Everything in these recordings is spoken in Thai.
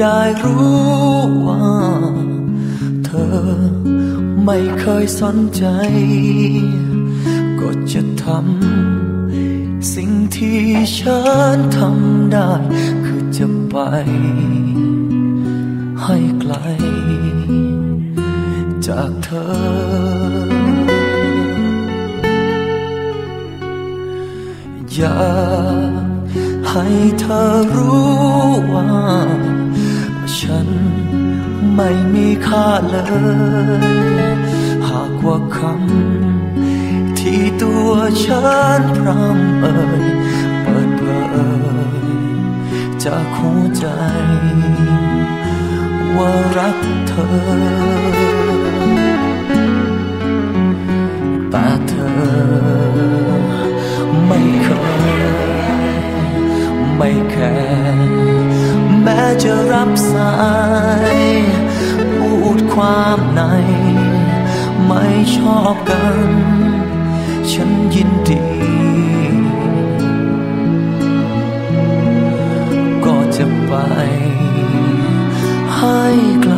ได้รู้ว่า เธอไม่เคยสนใจ ก็จะทำสิ่งที่ฉันทำได้ คือจะไป ให้ไกล จากเธออยากให้เธอรู้ว่า ไม่มีค่าเลย หากว่าคำที่ตัวฉันพร่ำเอ่ยเปิดเผยจากหัวใจ ว่ารักเธอ แต่เธอไม่เคยไม่แค่แม้จะรับสาย ความใน ไม่ชอบกัน ฉันยินดี ก็จะไป ให้ไกล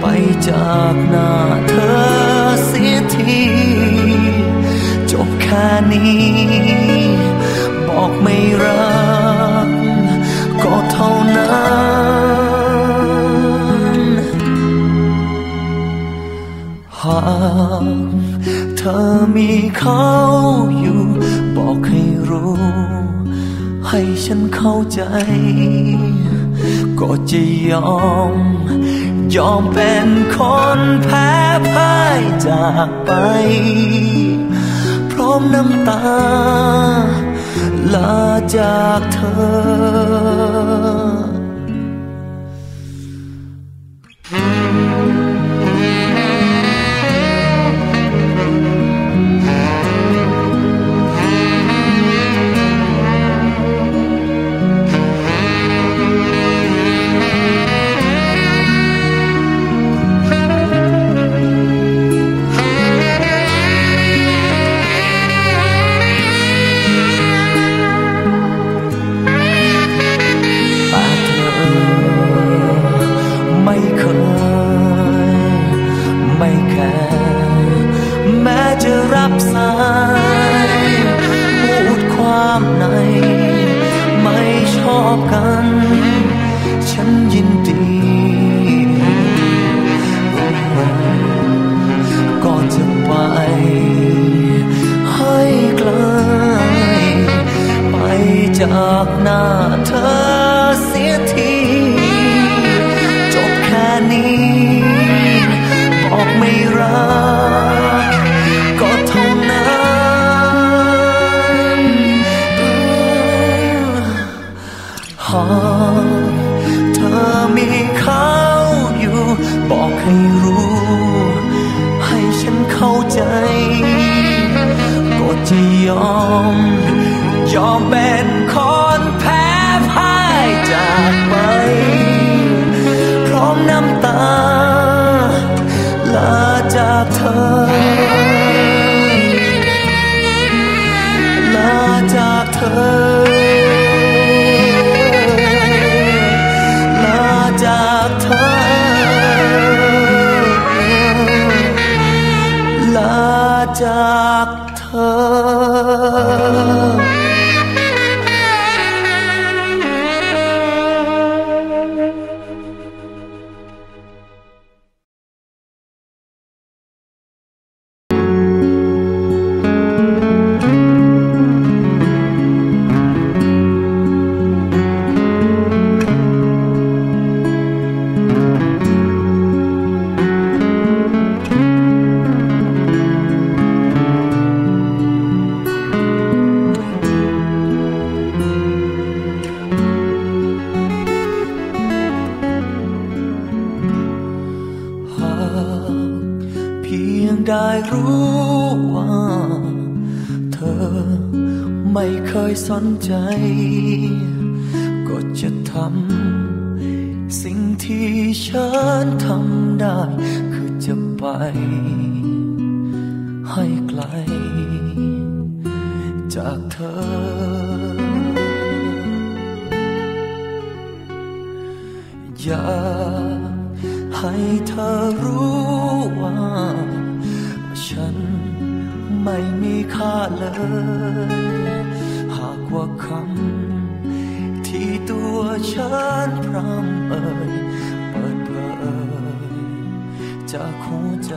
ไปจากหน้าเธอเสียที จบแค่นี้ากเธอมีเขาอยู่ บอกให้รู้ ให้ฉันเข้าใจ ก็จะยอม ยอมเป็นคนแพ้พ่ายจากไป พร้อมน้ำตา ลาจากเธอามใน ไม่ชอบกัน ฉันยินดีก็จะไป ให้ไกลไปจาก เธอมีเขาอยู่ บอกให้รู้ ให้ฉันเข้าใจ ก็จะยอม ยอมเป็นคนแพ้พ่ายจากไป พร้อมน้ำตา ก เพียงได้รู้ว่า เธอไม่เคยสนใจ ก็จะทำสิ่งที่ฉันทำได้ คือจะไป ให้ไกล จากเธออยา ให้เธอรู้ว่า ฉันไม่มีค่าเลย หากว่าคำที่ตัวฉันพร่ำเอ่ยเปิดเผยจากหัวใจ